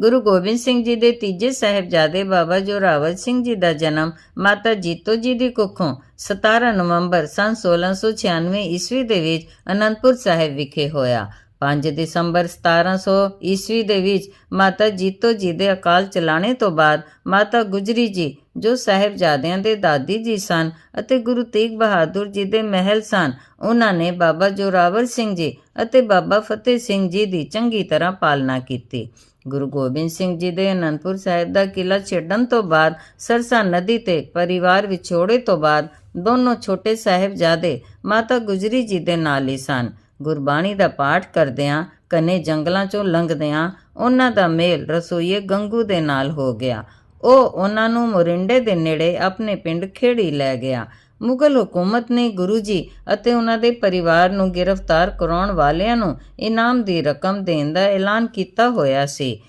ਗੁਰੂ ਗੋਬਿੰਦ ਸਿੰਘ ਜੀ ਦੇ ਤੀਜੇ ਸਾਹਿਬਜ਼ਾਦੇ ਬਾਬਾ ਜੋਰਾਵਰ ਸਿੰਘ ਜੀ ਦਾ ਜਨਮ ਮਾਤਾ ਜੀਤੋ ਜੀ ਦੀ ਕੁੱਖੋਂ 17 ਨਵੰਬਰ ਸਨ 1696 ਈਸਵੀ ਦੇ ਵਿੱਚ ਅਨੰਦਪੁਰ ਸਾਹਿਬ ਵਿਖੇ ਹੋਇਆ। 5 ਦਸੰਬਰ 1700 ਈਸਵੀ ਦੇ ਵਿੱਚ ਮਾਤਾ ਜੀਤੋ ਜੀ ਦੇ ਅਕਾਲ ਚਲਾਣੇ ਤੋਂ ਬਾਅਦ ਮਾਤਾ ਗੁਜਰੀ ਜੀ, ਜੋ ਸਾਹਿਬਜ਼ਾਦਿਆਂ ਦੇ ਦਾਦੀ ਜੀ ਸਨ ਅਤੇ ਗੁਰੂ ਤੇਗ ਬਹਾਦਰ ਜੀ ਦੇ ਮਹਿਲ ਸਨ, ਉਹਨਾਂ ਨੇ ਬਾਬਾ ਜੋਰਾਵਰ ਸਿੰਘ ਜੀ ਅਤੇ ਬਾਬਾ ਫਤਿਹ ਸਿੰਘ ਜੀ ਦੀ ਚੰਗੀ ਤਰ੍ਹਾਂ ਪਾਲਣਾ ਕੀਤੀ। ਗੁਰੂ ਗੋਬਿੰਦ ਸਿੰਘ ਜੀ ਦੇ ਅਨੰਦਪੁਰ ਸਾਹਿਬ ਦਾ ਕਿਲਾ ਛੱਡਣ ਤੋਂ ਬਾਅਦ ਸਰਸਾ ਨਦੀ ਤੇ ਪਰਿਵਾਰ ਵਿਛੋੜੇ ਤੋਂ ਬਾਅਦ ਦੋਨੋਂ ਛੋਟੇ ਸਾਹਿਬਜ਼ਾਦੇ ਮਾਤਾ ਗੁਜਰੀ ਜੀ ਦੇ ਨਾਲ ਹੀ ਸਨ। ਗੁਰਬਾਣੀ ਦਾ ਪਾਠ ਕਰਦਿਆਂ, ਕਨੇ ਜੰਗਲਾਂ ਚੋਂ ਲੰਘਦਿਆਂ, ਉਹਨਾਂ ਦਾ ਮੇਲ ਰਸੋਈਏ ਗੰਗੂ ਦੇ ਨਾਲ ਹੋ ਗਿਆ। ਉਹ ਉਹਨਾਂ ਨੂੰ ਮੋਰਿੰਡੇ ਦੇ ਨੇੜੇ ਆਪਣੇ ਪਿੰਡ ਖੇੜੀ ਲੈ ਗਿਆ। ਮੁਗਲ ਹਕੂਮਤ ਨੇ ਗੁਰੂ ਜੀ ਅਤੇ ਉਹਨਾਂ ਦੇ ਪਰਿਵਾਰ ਨੂੰ ਗ੍ਰਿਫਤਾਰ ਕਰਾਉਣ ਵਾਲਿਆਂ ਨੂੰ ਇਨਾਮ ਦੀ ਰਕਮ ਦੇਣ ਦਾ ਐਲਾਨ ਕੀਤਾ ਹੋਇਆ ਸੀ।